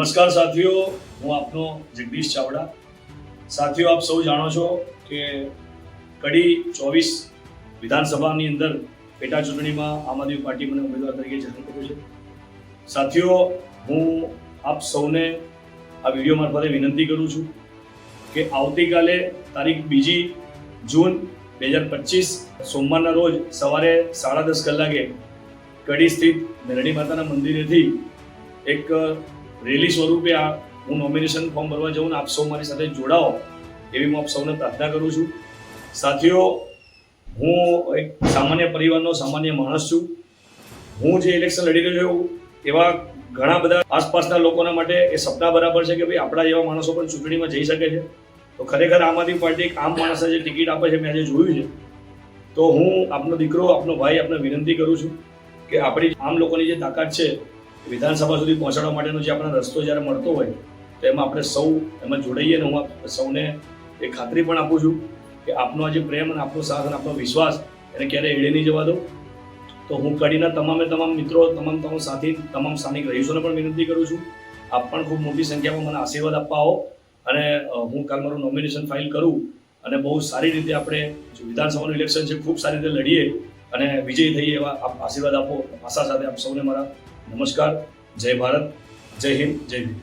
નમસ્કાર સાથીઓ, હું આપનો જગદીશ ચાવડા. સાથીઓ, આપ સૌ જાણો છો કે કડી ચોવીસ વિધાનસભાની અંદર પેટા ચૂંટણીમાં આમ આદમી પાર્ટી મને ઉમેદવાર તરીકે જાહેર કર્યો છે. સાથીઓ, હું આપ સૌને આ વીડિયો મારફતે વિનંતી કરું છું કે આવતીકાલે તારીખ બીજી જૂન બે હજાર પચીસ સોમવારના રોજ સવારે સાડા દસ કલાકે કડી સ્થિત મેરડી માતાના મંદિરેથી એક રેલી સ્વરૂપે આ હું નોમિનેશન ફોર્મ ભરવા જાઉં આપ સૌ મારી સાથે જોડાઓ, એવી હું આપ સૌને પ્રાર્થના કરું છું. સાથીઓ, હું એક સામાન્ય પરિવારનો સામાન્ય માણસ છું. હું જે ઇલેક્શન લડી રહ્યો છું, એવા ઘણા બધા આસપાસના લોકોના માટે એ સપના બરાબર છે કે ભાઈ આપણા જેવા માણસો પણ ચૂંટણીમાં જઈ શકે છે. તો ખરેખર આમ આદમી પાર્ટી એક આમ માણસને જે ટિકિટ આપે છે, મેં આજે જોયું છે. તો હું આપનો દીકરો, આપનો ભાઈ આપને વિનંતી કરું છું કે આપણી આમ લોકોની જે તાકાત છે વિધાનસભા સુધી પહોંચાડવા માટેનો જે આપણને રસ્તો જ્યારે મળતો હોય, તો એમાં આપણે સૌ એમાં જોડાઈએ ને હું સૌને એ ખાતરી પણ આપું છું કે આપનો આ જે પ્રેમ અને આપનો સાથ અને આપનો વિશ્વાસ એને ક્યારેય એળે નહીં જવા દો. તો હું કડીના તમામે તમામ મિત્રો, તમામ તમામ સાથી, તમામ સ્થાનિક રહીશોને પણ વિનંતી કરું છું. આપ પણ ખૂબ મોટી સંખ્યામાં મને આશીર્વાદ આપવા આવો અને હું કાલ મારું નોમિનેશન ફાઇલ કરું અને બહુ સારી રીતે આપણે વિધાનસભાનું ઇલેક્શન છે, ખૂબ સારી રીતે લડીએ અને વિજયી થઈએ એવા આપ આશીર્વાદ આપો. આશા સાથે આપ સૌને મારા નમસ્કાર. જય ભારત. જય હિન્દ. જય ભીમ